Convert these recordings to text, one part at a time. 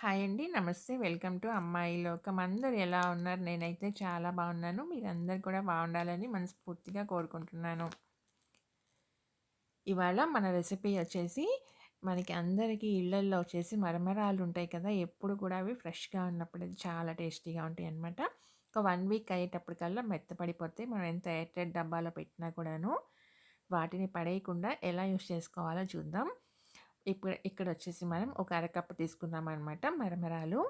Hi అండి. నమస్తే. Welcome to అమ్మాయి లోకం. అందరు ఎలా ఉన్నారు? నేనైతే చాలా బాగున్నాను. మీరందరు కూడా బాగుండాలని మనస్ఫూర్తిగా కోరుకుంటున్నాను. ఇవాళ మన రెసిపీ వచ్చేసి మనకి అందరికీ ఇళ్ళల్లో వచ్చేసి మరమరాలు ఉంటాయి కదా! ఎప్పుడు కూడా అవి ఫ్రెష్‌గా ఉన్నప్పుడు చాలా టేస్టీగా ఉంటాయి అనమాట ఒక వన్ వీక్ అయ్యేటప్పటికల్లా మెత్తపడిపోతాయి. మనం ఎంత ఎయిర్టెడ్ డబ్బాలో పెట్టినా కూడాను. వాటిని పడేయకుండా ఎలా యూజ్ చేసుకోవాలో చూద్దాం. ఇప్పుడు ఇక్కడ వచ్చేసి మనం ఒక అరకప్పు తీసుకున్నామనమాట మరమరాలు.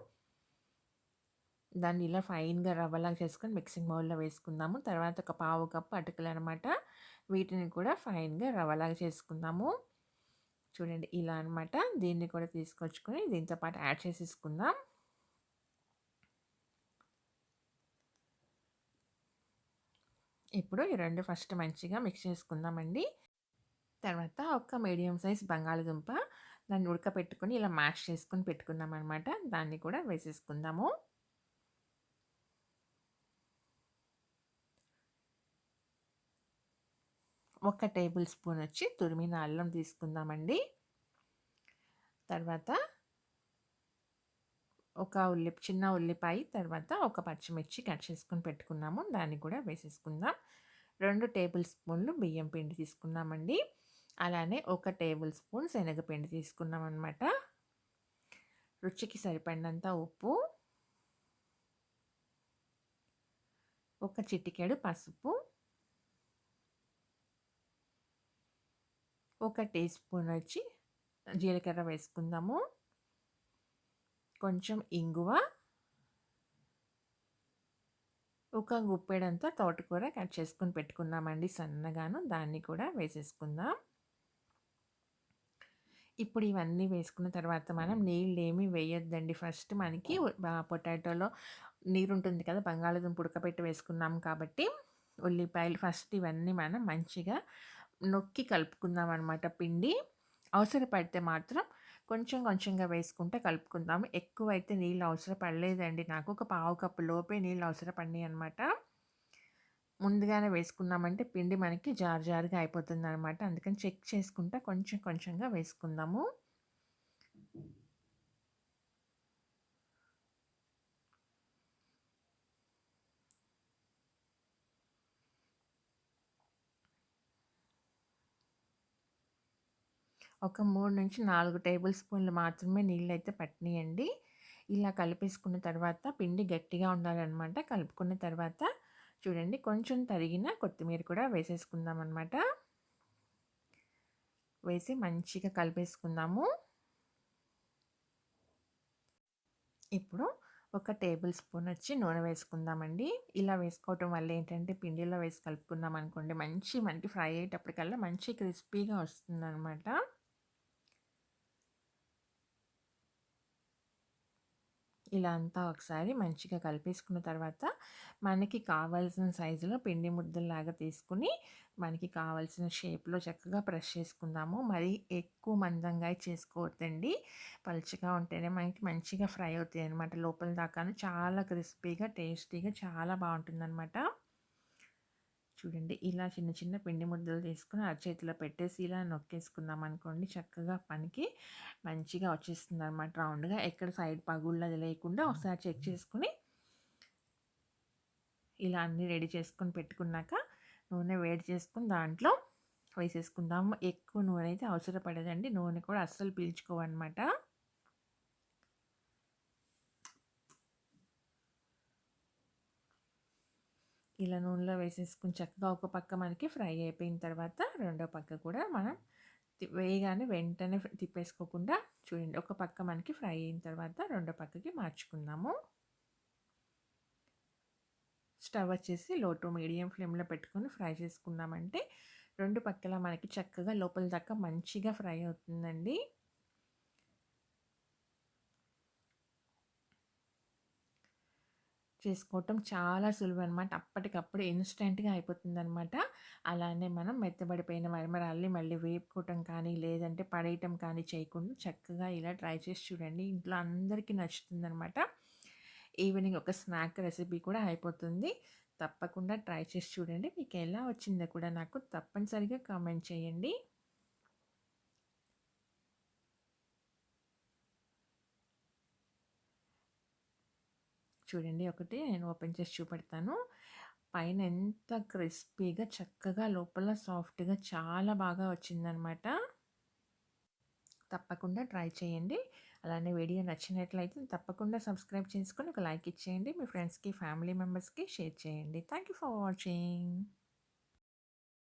దాన్ని ఇలా ఫైన్‌గా రవ్వలాగా చేసుకొని మిక్సింగ్ బౌల్‌లో వేసుకుందాము. తర్వాత ఒక పావు కప్పు అటుకులనమాట. వీటిని కూడా ఫైన్‌గా రవ్వలాగా చేసుకుందాము. చూడండి ఇలా అనమాట. దీన్ని కూడా తీసుకొచ్చుకొని దీంతో పాటు యాడ్ చేసేసుకుందాం. ఇప్పుడు ఈ రెండు ఫస్ట్ మంచిగా మిక్స్ చేసుకుందామండి. తర్వాత ఒక మీడియం సైజ్ బంగాళదుంప దాన్ని ఉడకపెట్టుకొని ఇలా మ్యాష్ చేసుకొని పెట్టుకున్నామనమాట. దాన్ని కూడా వేసేసుకుందాము. ఒక టేబుల్ స్పూన్ వచ్చి తురిమిన అల్లం తీసుకుందామండి. తర్వాత ఒక ఉల్లి చిన్న ఉల్లిపాయ తర్వాత ఒక పచ్చిమిర్చి కట్ చేసుకొని పెట్టుకున్నాము. దాన్ని కూడా వేసేసుకుందాం. రెండు టేబుల్ స్పూన్లు బియ్యం పిండి తీసుకున్నామండి. అలానే ఒక టేబుల్ స్పూన్ శనగపిండి తీసుకున్నాం అనమాట రుచికి సరిపడినంత ఉప్పు. ఒక చిటికెడు పసుపు. ఒక టీ స్పూన్ వచ్చి జీలకర్ర వేసుకుందాము. కొంచెం ఇంగువ. ఒక గుప్పెడంతా తోటకూర కట్ చేసుకుని పెట్టుకున్నామండి సన్నగాను. దాన్ని కూడా వేసేసుకుందాం. ఇప్పుడు ఇవన్నీ వేసుకున్న తర్వాత మనం నీళ్ళేమి వేయొద్దండి. ఫస్ట్ మనకి పొటాటోలో నీరుంటుంది కదా! బంగాళాదుంప ఉడకబెట్టి వేసుకున్నాం కాబట్టి ఉల్లిపాయలు ఫస్ట్ ఇవన్నీ మనం మంచిగా నొక్కి కలుపుకుందామనమాట పిండి. అవసరపడితే మాత్రం కొంచెం కొంచెంగా వేసుకుంటే కలుపుకుందాము. ఎక్కువైతే నీళ్ళు అవసరం పడలేదండి నాకు. ఒక పావు కప్పు లోపే నీళ్ళు అవసరపడినాయనమాట. ముందుగానే వేసుకున్నామంటే పిండి మనకి జారు జారుగా అయిపోతుంది అనమాట అందుకని చెక్ చేసుకుంటా కొంచెం కొంచెంగా వేసుకుందాము. ఒక 3-4 టేబుల్ స్పూన్లు మాత్రమే నీళ్ళైతే పట్టినాయండి. ఇలా కలిపేసుకున్న తర్వాత పిండి గట్టిగా ఉండాలన్నమాట. కలుపుకున్న తర్వాత చూడండి కొంచెం తరిగిన కొత్తిమీర కూడా వేసేసుకుందాం అనమాట వేసి మంచిగా కలిపేసుకుందాము. ఇప్పుడు ఒక టేబుల్ స్పూన్ వచ్చి నూనె వేసుకుందామండి. ఇలా వేసుకోవటం వల్ల ఏంటంటే పిండిలో వేసి కలుపుకున్నామనుకోండి మంచి మనకి ఫ్రై అయ్యేటప్పటికల్లా మంచి క్రిస్పీగా వస్తుందనమాట. ఇలా అంతా ఒకసారి మంచిగా కలిపేసుకున్న తర్వాత మనకి కావాల్సిన సైజులో పిండి ముద్దల్లాగా తీసుకొని మనకి కావాల్సిన షేప్‌లో చక్కగా ప్రెస్ చేసుకుందాము. మరీ ఎక్కువ మందంగా చేసుకోవద్దండి. పలుచగా ఉంటేనే మనకి మంచిగా ఫ్రై అవుతాయన్నమాట. లోపల దాకాను చాలా క్రిస్పీగా, టేస్టీగా చాలా బావుంటుందనమాట. చూడండి ఇలా చిన్న చిన్న పిండి ముద్దలు తీసుకొని అరచేతిలో పెట్టేసి ఇలా నొక్కేసుకుందాం అనుకోండి చక్కగా పనికి మంచిగా వచ్చేస్తుంది అనమాట రౌండ్‌గా. ఎక్కడ సైడ్ పగుళ్ళది లేకుండా ఒకసారి చెక్ చేసుకొని ఇలా అన్నీ రెడీ చేసుకొని పెట్టుకున్నాక నూనె వేడి చేసుకుని దాంట్లో వేసేసుకుందాము. ఎక్కువ నూనె అయితే అవసరపడదండి. నూనె కూడా అస్సలు పీల్చుకోవన్నమాట ఇలా నూనెలో వేసేసుకుని చక్కగా ఒక పక్క మనకి ఫ్రై అయిపోయిన తర్వాత రెండో పక్క కూడా మనం వేయగానే వెంటనే తిప్పేసుకోకుండా చూడండి ఒక పక్క మనకి ఫ్రై అయిన తర్వాత రెండో పక్కకి మార్చుకుందాము. స్టవ్ వచ్చేసి లో టు మీడియం ఫ్లేమ్‌లో పెట్టుకొని ఫ్రై చేసుకున్నామంటే రెండు పక్కల మనకి చక్కగా లోపల దాకా మంచిగా ఫ్రై అవుతుందండి. చేసుకోవటం చాలా సులువనమాట. అప్పటికప్పుడు ఇన్‌స్టంట్‌గా అయిపోతుందనమాట. అలానే మనం మెత్తబడిపోయిన మరమరాల్ని మళ్ళీ వేపుకోవటం కానీ, లేదంటే పడేయటం కానీ చేయకుండా చక్కగా ఇలా ట్రై చేసి చూడండి. ఇంట్లో అందరికీ నచ్చుతుందనమాట. ఈవినింగ్ ఒక స్నాక్ రెసిపీ కూడా అయిపోతుంది. తప్పకుండా ట్రై చేసి చూడండి. మీకు ఎలా వచ్చిందో కూడా నాకు తప్పనిసరిగా కామెంట్ చేయండి. చూడండి. ఒకటి నేను ఓపెన్ చేసి చూపెడతాను. పైన ఎంత క్రిస్పీగా చక్కగా లోపల సాఫ్ట్గా చాలా బాగా వచ్చిందనమాట తప్పకుండా ట్రై చేయండి. అలానే వీడియో నచ్చినట్లయితే తప్పకుండా సబ్స్క్రైబ్ చేసుకొని ఒక లైక్ ఇచ్చేయండి. మీ ఫ్రెండ్స్కి ఫ్యామిలీ మెంబర్స్కి షేర్ చేయండి. Thank you for watching.